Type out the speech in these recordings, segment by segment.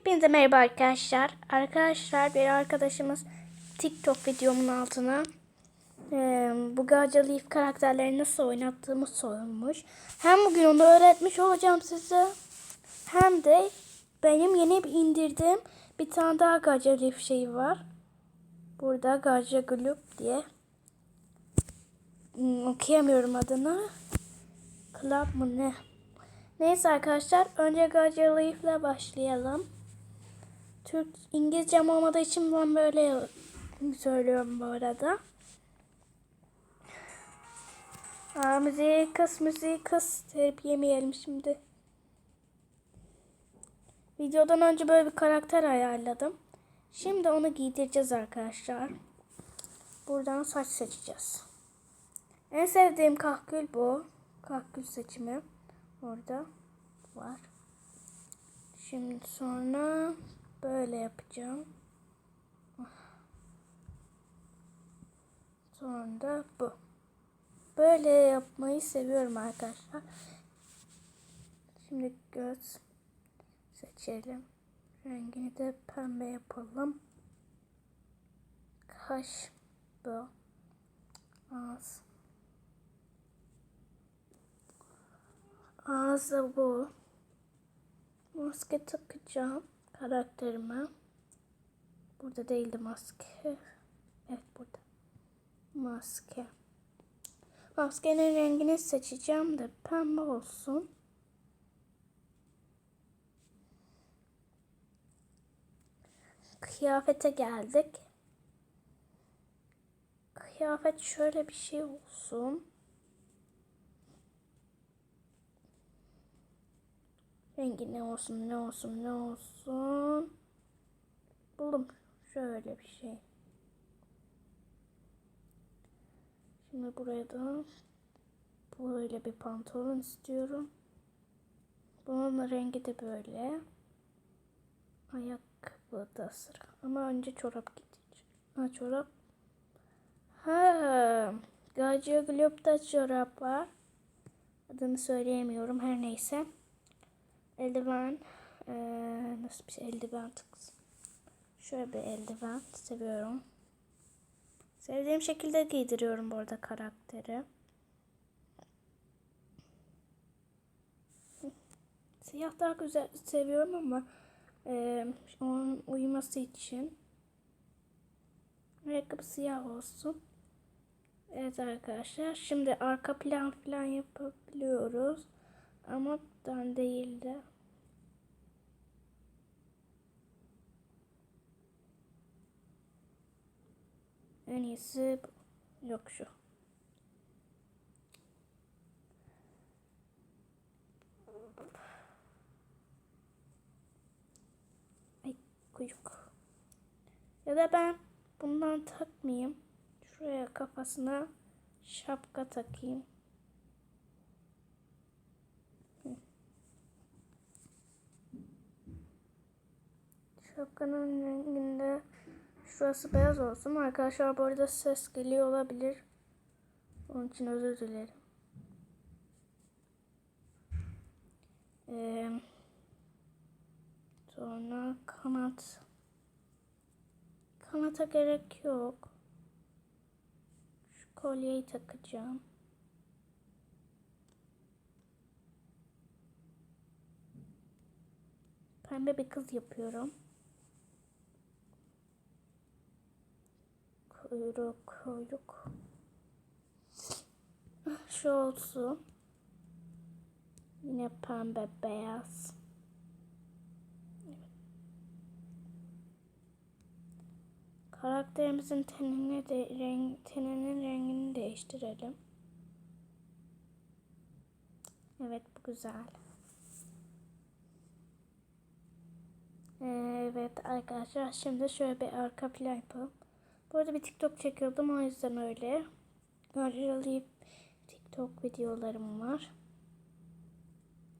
Hepinize merhaba arkadaşlar. Arkadaşlar bir arkadaşımız TikTok videomun altına eee bu Gaca Leaf karakterleri nasıl oynattığımı sormuş. Hem bugün onu öğretmiş olacağım size. Hem de benim yeni bir indirdiğim bir tane daha Gaca Leaf şeyi var. Burada Gaca Gloop diye. Hmm, okuyamıyorum adını. Club mı ne? Neyse arkadaşlar önce Gaca Leaf'le başlayalım. Türk İngilizcem olmadığı için ben böyle söylüyorum bu arada. Aa, müziği kıs, müziği kıs. Terip yemeyelim şimdi. Videodan önce böyle bir karakter ayarladım. Şimdi onu giydireceğiz arkadaşlar. Buradan saç seçeceğiz. En sevdiğim kahkül bu. Kahkül seçimi. Orada var. Şimdi sonra böyle yapacağım. Sonra da bu. Böyle yapmayı seviyorum arkadaşlar. Şimdi göz seçelim. Rengini de pembe yapalım. Kaş bu. Ağız. Ağzı bu. Maske takacağım karakterime. Burada değildi maske. Evet burada. Maske. Maskenin rengini seçeceğim de pembe olsun. Kıyafete geldik. Kıyafet şöyle bir şey olsun. Rengi ne olsun ne olsun ne olsun. Buldum. Şöyle bir şey. Şimdi buraya da böyle bir pantolon istiyorum. Bunun rengi de böyle. Ayakkabı da sıra. Ama önce çorap gidecek. Ha çorap. Ha, Gacı Globe'da çorap var. Adını söyleyemiyorum her neyse. Eldiven. Ee, nasıl bir şey? Eldiven tıksın. Şöyle bir eldiven. Seviyorum. Sevdiğim şekilde giydiriyorum bu arada karakteri. Siyah daha güzel seviyorum ama e, onun uyuması için ayakkabı siyah olsun. Evet arkadaşlar. Şimdi arka plan falan yapabiliyoruz. Ama ben değil de. En iyisi yok şu. Ay kuyruk. Ya da ben bundan takmayayım. Şuraya kafasına şapka takayım. Şapkanın renginde şurası beyaz olsun. Arkadaşlar bu arada ses geliyor olabilir. Onun için özür dilerim. Ee, sonra kanat. Kanata gerek yok. Şu kolyeyi takacağım. Pembe bir kız yapıyorum. Kuyruk, kuyruk. Şu olsun. Yine pembe, beyaz. Karakterimizin tenini de renk, teninin rengini değiştirelim. Evet bu güzel. Evet arkadaşlar şimdi şöyle bir arka plan yapalım. Bu arada bir TikTok çekiyordum o yüzden öyle. Gördüğünüz TikTok videolarım var.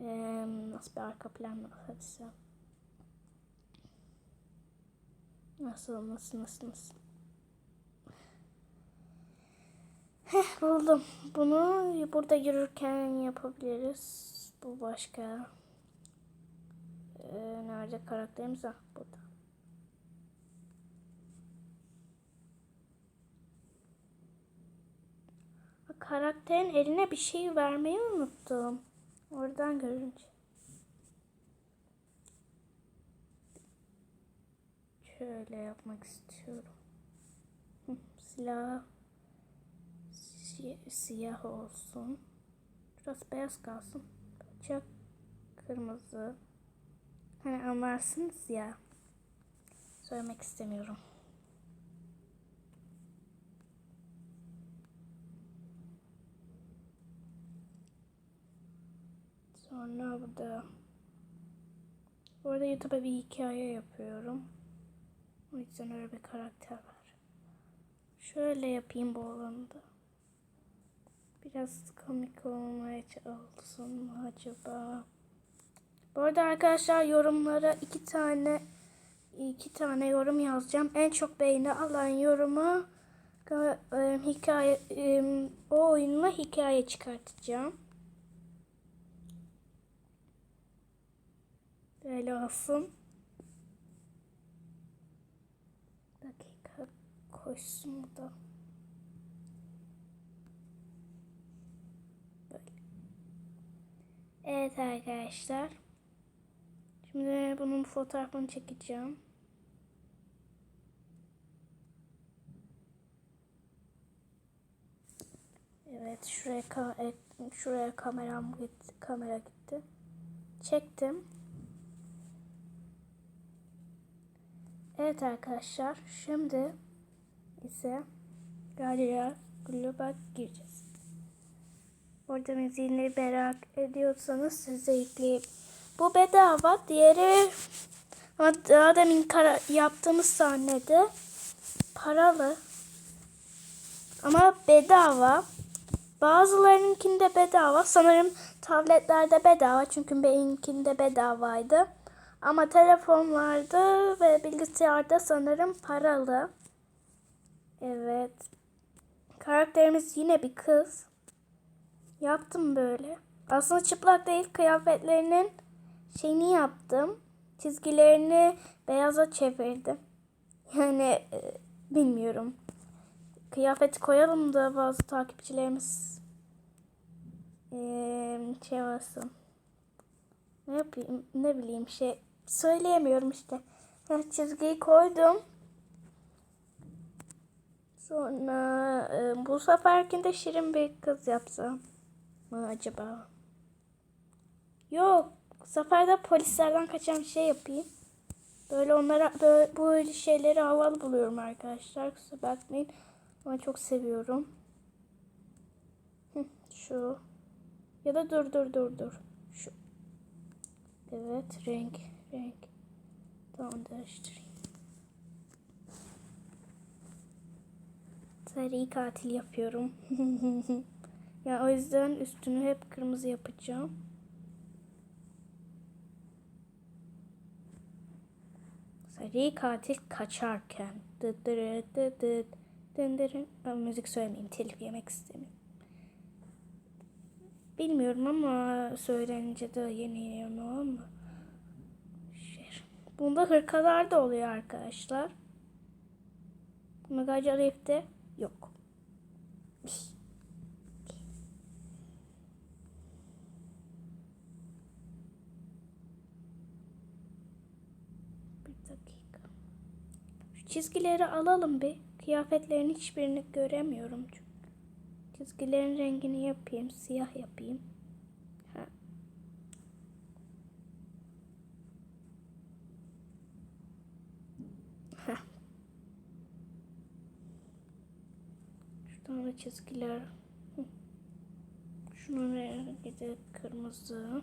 Ee, nasıl bir arka plan nasıl Nasıl nasıl nasıl nasıl. Heh buldum. Bunu burada yürürken yapabiliriz. Bu başka. Ee, nerede karakterimiz? Ah, burada. Karakterin eline bir şey vermeyi unuttum. Oradan görünce. Şöyle yapmak istiyorum. Silah si- siyah olsun. Biraz beyaz kalsın. Bıçak kırmızı. Hani anlarsınız ya. Söylemek istemiyorum. Sonra burada Orada YouTube'a bir hikaye yapıyorum. O yüzden öyle bir karakter var. Şöyle yapayım bu alanda. Biraz komik olmaya çalışsın acaba? Bu arada arkadaşlar yorumlara iki tane iki tane yorum yazacağım. En çok beğeni alan yorumu e, hikaye e, o oyunla hikaye çıkartacağım. Böyle olsun. Dakika koşsun bu da. Böyle. Evet arkadaşlar. Şimdi bunun fotoğrafını çekeceğim. Evet şuraya ka şuraya kameram gitti, kamera gitti. Çektim. Evet arkadaşlar şimdi ise Galia Global'a gireceğiz. Orada müziğini merak ediyorsanız size yükleyeyim. Bu bedava. Diğeri daha demin kara, yaptığımız sahnede paralı. Ama bedava. Bazılarınkinde bedava. Sanırım tabletlerde bedava. Çünkü benimkinde bedavaydı. Ama telefonlarda ve bilgisayarda sanırım paralı. Evet. Karakterimiz yine bir kız. Yaptım böyle. Aslında çıplak değil kıyafetlerinin şeyini yaptım. Çizgilerini beyaza çevirdim. Yani e, bilmiyorum. Kıyafeti koyalım da bazı takipçilerimiz e, şey olsun. Ne yapayım ne bileyim şey söyleyemiyorum işte. Çizgiyi koydum. Sonra e, bu seferkinde şirin bir kız yapsam mı acaba? Yok. Bu sefer de polislerden kaçan bir şey yapayım. Böyle onlara böyle, böyle şeyleri havalı buluyorum arkadaşlar. Kusura bakmayın. Ama çok seviyorum. Şu. Ya da dur dur dur dur. Şu. Evet renk renk. Tamam değiştireyim. Seri katil yapıyorum. ya o yüzden üstünü hep kırmızı yapacağım. Seri katil kaçarken. Dıt dırı dıt dıt. Dındırın. Ben müzik söylemeyeyim. Telif yemek istemiyorum. Bilmiyorum ama söylenince de yeni ama mı? Bunda hırkalar da oluyor arkadaşlar. Megaca Rift'te yok. Bir dakika. Şu çizgileri alalım bir. Kıyafetlerin hiçbirini göremiyorum çünkü. Çizgilerin rengini yapayım. Siyah yapayım. Ha. Heh. Çizgiler. Şunun rengi de kırmızı.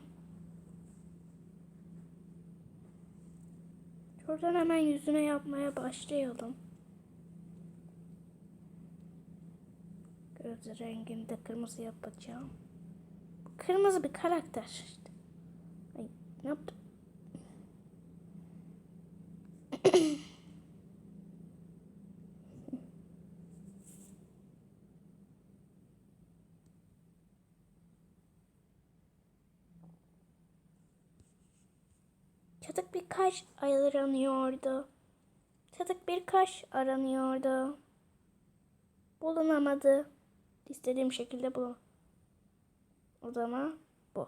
Şuradan hemen yüzüne yapmaya başlayalım. Göz rengini de kırmızı yapacağım. Kırmızı bir karakter işte. Ay, ne yaptım? Çatık bir kaş aranıyordu. Çatık bir kaş aranıyordu. Bulunamadı. İstediğim şekilde bulun. O zaman bu.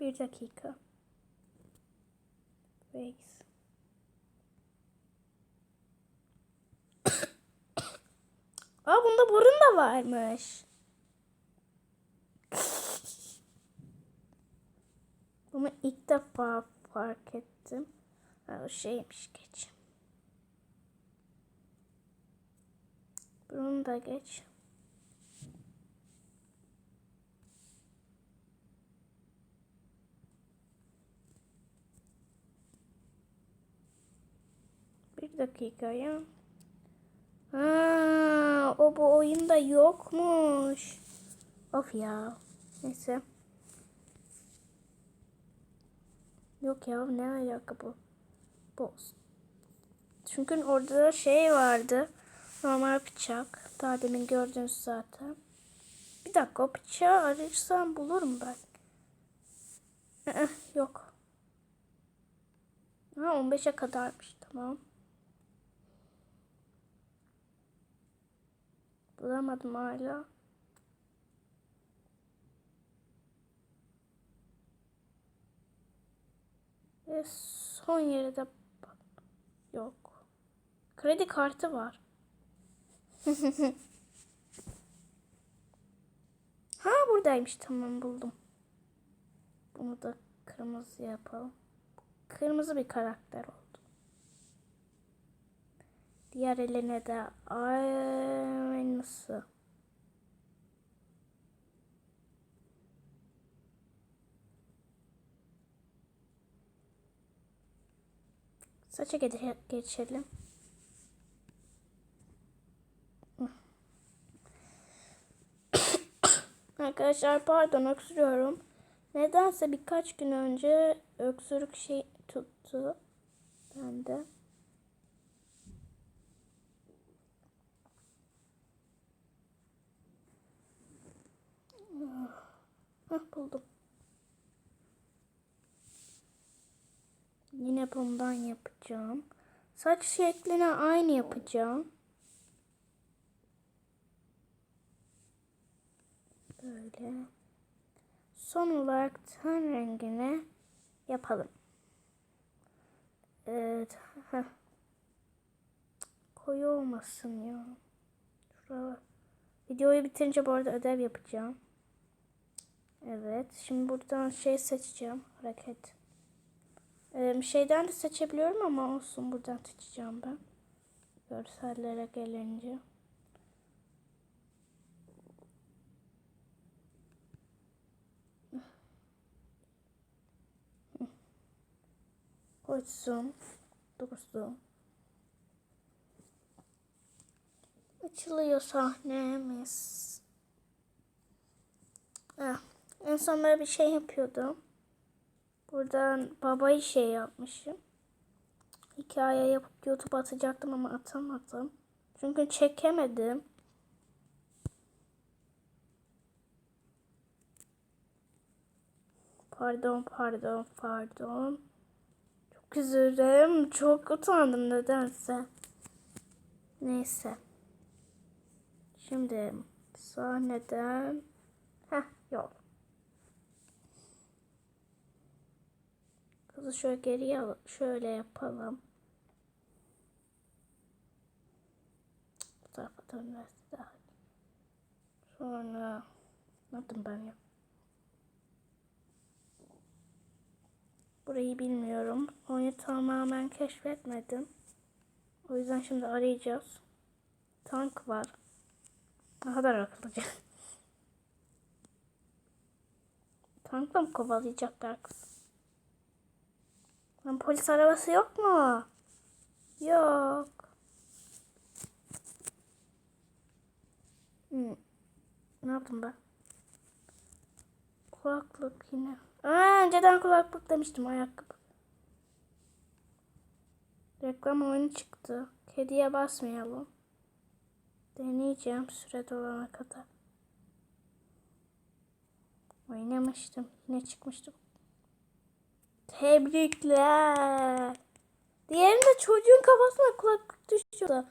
Bir dakika. Wait. Aa bunda burun da varmış. Bunu ilk defa fark ettim. Ha, o şeymiş geç. Bunu da geç. Bir dakika ya. Ha, o bu oyunda yokmuş. Of ya. Neyse. Yok ya ne alaka bu? Boz. Çünkü orada şey vardı. Normal bıçak. Daha demin gördünüz zaten. Bir dakika o bıçağı arırsam bulurum ben. Ee, yok. Ha 15'e kadarmış tamam. Bulamadım hala. Ve son yere de. Yok. Kredi kartı var. ha buradaymış tamam buldum. Bunu da kırmızı yapalım. Kırmızı bir karakter oldu. Diğer eline de aynısı. Saça ge- geçelim. Arkadaşlar pardon öksürüyorum. Nedense birkaç gün önce öksürük şey tuttu. Bende. Hah buldum. Yine bundan yapacağım. Saç şekline aynı yapacağım. Böyle. Son olarak ten rengini yapalım. Evet. Heh. Koyu olmasın ya. Şuraya. Videoyu bitirince bu arada ödev yapacağım. Evet. Şimdi buradan şey seçeceğim. Hareket. Ee, şeyden de seçebiliyorum ama olsun buradan seçeceğim ben. Görsellere gelince. Koysun. Dursun. Açılıyor sahnemiz. Ah, en son böyle bir şey yapıyordum. Buradan babayı şey yapmışım. Hikaye yapıp YouTube atacaktım ama atamadım. Çünkü çekemedim. Pardon, pardon, pardon. Çok üzüldüm. Çok utandım nedense. Neyse. Şimdi sahneden Heh, yok. Kızı şöyle geriye şöyle yapalım. Bu tarafa dönmesi daha. Sonra ne yaptım ben ya? Burayı bilmiyorum. Oyunu tamamen keşfetmedim. O yüzden şimdi arayacağız. Tank var. Ne kadar akıllıca. Tankla mı kovalayacaklar kız? Lan polis arabası yok mu? Yok. Hmm. Ne yaptım ben? Kulaklık yine. Aa, önceden kulaklık demiştim ayakkabı. Reklam oyunu çıktı. Kediye basmayalım. Deneyeceğim süre dolana kadar. Oynamıştım. Yine çıkmıştım. Tebrikler. Diğerinde çocuğun kafasına kulaklık düşüyordu.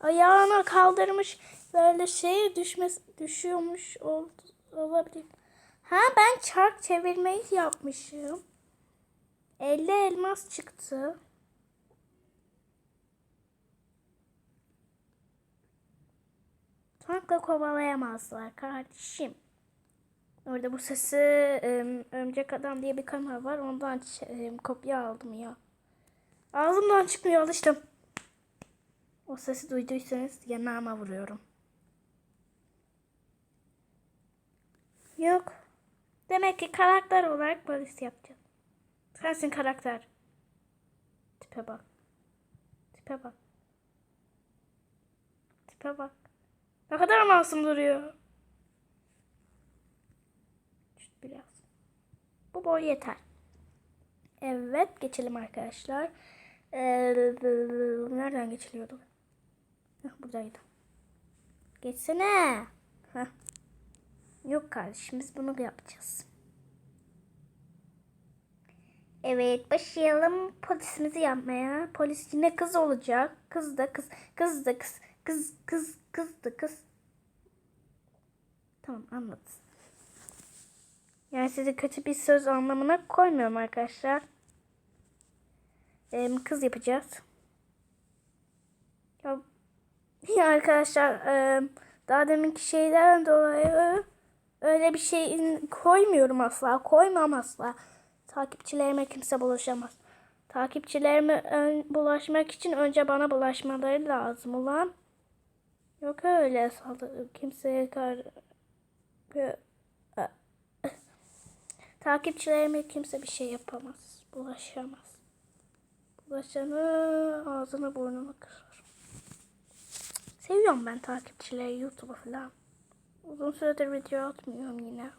Ayağına kaldırmış böyle şey düşmesi düşüyormuş oldu, olabilir. Ha ben çark çevirmeyi yapmışım. 50 elmas çıktı. Tankla kovalayamazlar kardeşim. Orada bu sesi em, Örümcek Adam diye bir kanal var. Ondan kopya aldım ya. Ağzımdan çıkmıyor alıştım. O sesi duyduysanız yanağıma vuruyorum. Yok. Demek ki karakter olarak polis yapacağız. Sensin karakter. Tipe bak. Tipe bak. Tipe bak. Ne kadar masum duruyor. Şut biraz. Bu boy yeter. Evet geçelim arkadaşlar. Ee, nereden geçiliyordu? Heh, buradaydı. Geçsene. Heh. Yok kardeşim biz bunu yapacağız. Evet başlayalım polisimizi yapmaya. Polis yine kız olacak. Kız da kız. Kız da kız. Kız kız kız da kız. Tamam anladım. Yani size kötü bir söz anlamına koymuyorum arkadaşlar. Ee, kız yapacağız. Ya, ya arkadaşlar e, daha deminki şeyden dolayı öyle bir şey koymuyorum asla. Koymam asla. Takipçilerime kimse bulaşamaz. Takipçilerime ön, bulaşmak için önce bana bulaşmaları lazım ulan. Yok öyle saldırı kimseye kar... Takipçilerime kimse bir şey yapamaz. Bulaşamaz. Bulaşanı ağzını burnunu kırar. Seviyorum ben takipçileri YouTube'a falan. Uzun süredir video atmıyorum yine.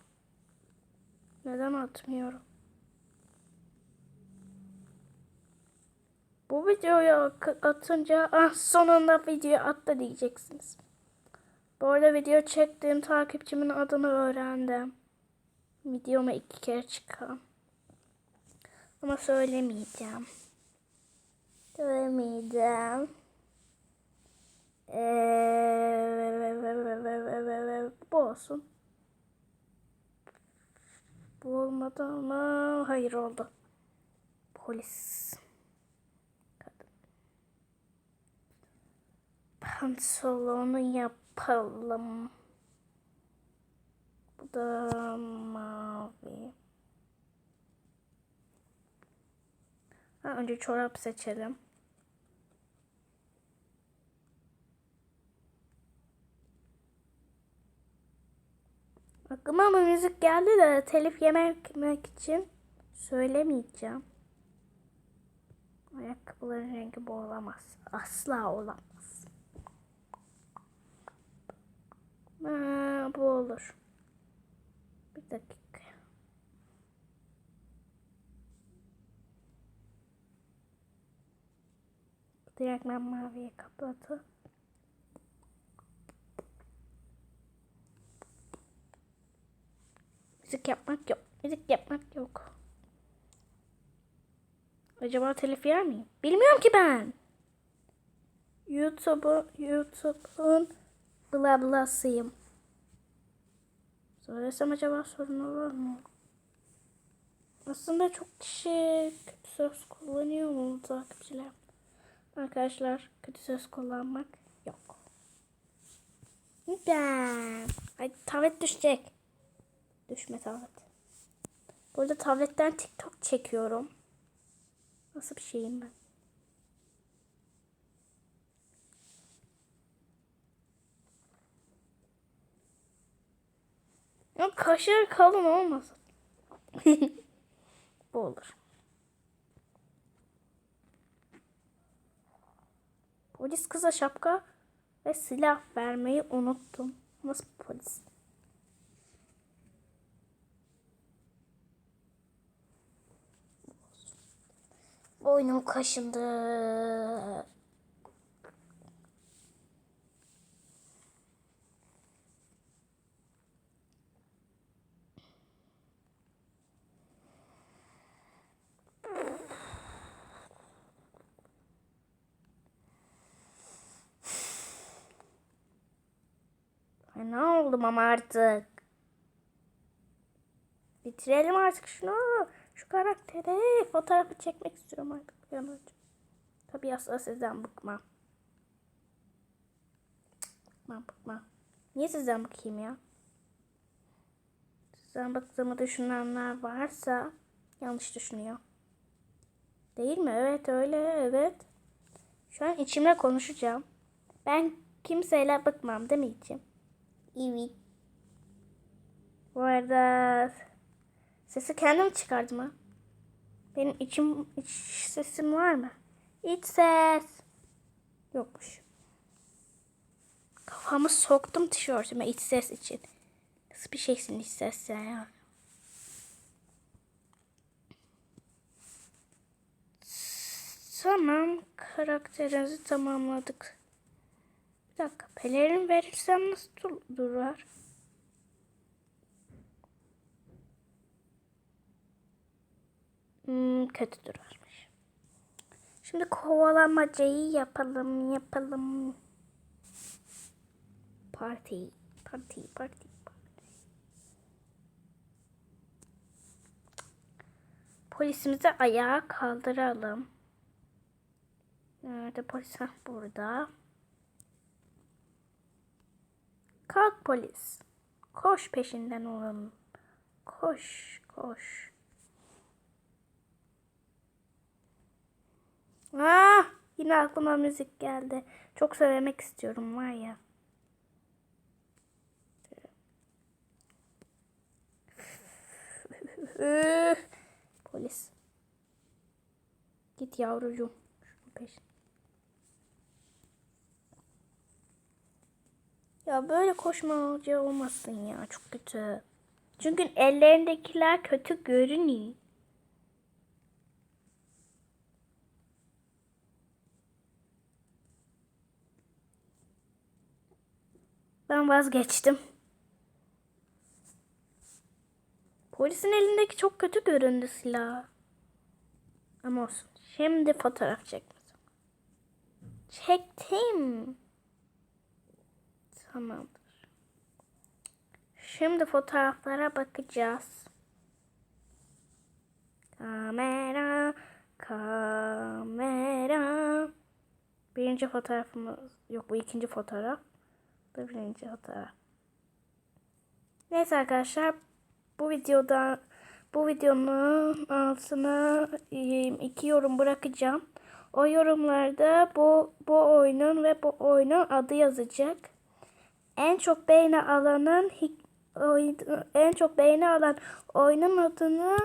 Neden atmıyorum? Bu videoyu atınca ah sonunda video attı diyeceksiniz. Bu arada video çektiğim takipçimin adını öğrendim. Videoma iki kere çıkan. Ama söylemeyeceğim. Söylemeyeceğim. Ee, bu olsun. Bu olmadı ama hayır oldu. Polis. Pantolonu yapalım. Da mavi. Ha, önce çorap seçelim. Aklıma bir müzik geldi de telif yemek için söylemeyeceğim. Ayakkabıların rengi bu olamaz. Asla olamaz. Ha, bu olur. Dakika. Direkt ben maviye kapatıp Müzik yapmak yok. Müzik yapmak yok. Acaba telif yer miyim? Bilmiyorum ki ben. YouTube'u YouTube'un bla blasıyım. Söylesem acaba sorun olur mu? Aslında çok kişi kötü söz kullanıyor mu takipçiler? Arkadaşlar kötü söz kullanmak yok. Neden? Ay tablet düşecek. Düşme tablet. Burada tabletten TikTok çekiyorum. Nasıl bir şeyim ben? Ama kaşar kalın olmasın. Bu olur. Polis kıza şapka ve silah vermeyi unuttum. Nasıl polis? Boynum kaşındı. Ne oldum ama artık. Bitirelim artık şunu. Şu karakteri fotoğrafı çekmek istiyorum artık bir. Tabii asla sizden bıkmam. Bıkmam bıkmam. Niye sizden bıkayım ya? Sizden bıktığımı düşünenler varsa yanlış düşünüyor. Değil mi? Evet öyle evet. Şu an içimle konuşacağım. Ben kimseyle bıkmam değil mi içim? Evet. Bu arada sesi kendim çıkardım ha. Benim içim iç sesim var mı? İç ses. Yokmuş. Kafamı soktum tişörtüme iç ses için. Nasıl bir şeysin iç ses ya? Tamam. Karakterinizi tamamladık. Bir dakika. Pelerin verirsem nasıl dur- durar? Hmm, kötü durarmış. Şimdi kovalamacayı yapalım, yapalım. Parti, parti, parti. Polisimizi ayağa kaldıralım. Nerede polis? Hah, burada. Kalk polis. Koş peşinden olalım. Koş, koş. Ah, yine aklıma müzik geldi. Çok söylemek istiyorum var ya. Polis. Git yavrucuğum. Şunun peşine. Ya böyle koşmacı olmasın ya. Çok kötü. Çünkü ellerindekiler kötü görünüyor. Ben vazgeçtim. Polisin elindeki çok kötü göründü silah. Ama olsun. Şimdi fotoğraf çekme zamanı. Çektim. Tamamdır. Şimdi fotoğraflara bakacağız. Kamera, kamera. Birinci fotoğrafımız yok bu ikinci fotoğraf. Bu birinci fotoğraf. Neyse arkadaşlar bu videoda bu videonun altına iki yorum bırakacağım. O yorumlarda bu bu oyunun ve bu oyunun adı yazacak. En çok beğeni alanın hi- oyun- en çok beğeni alan oyunun adını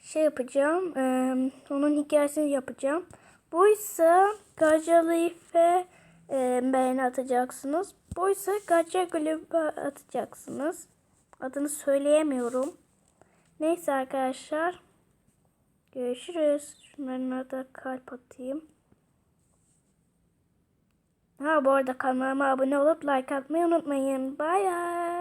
şey yapacağım. eee, onun hikayesini yapacağım. Bu ise Gacalif'e e, beğeni atacaksınız. Bu ise Gülüp'e atacaksınız. Adını söyleyemiyorum. Neyse arkadaşlar. Görüşürüz. Şunların da kalp atayım. Ha bu arada kanalıma abone olup like atmayı unutmayın. Bye bye.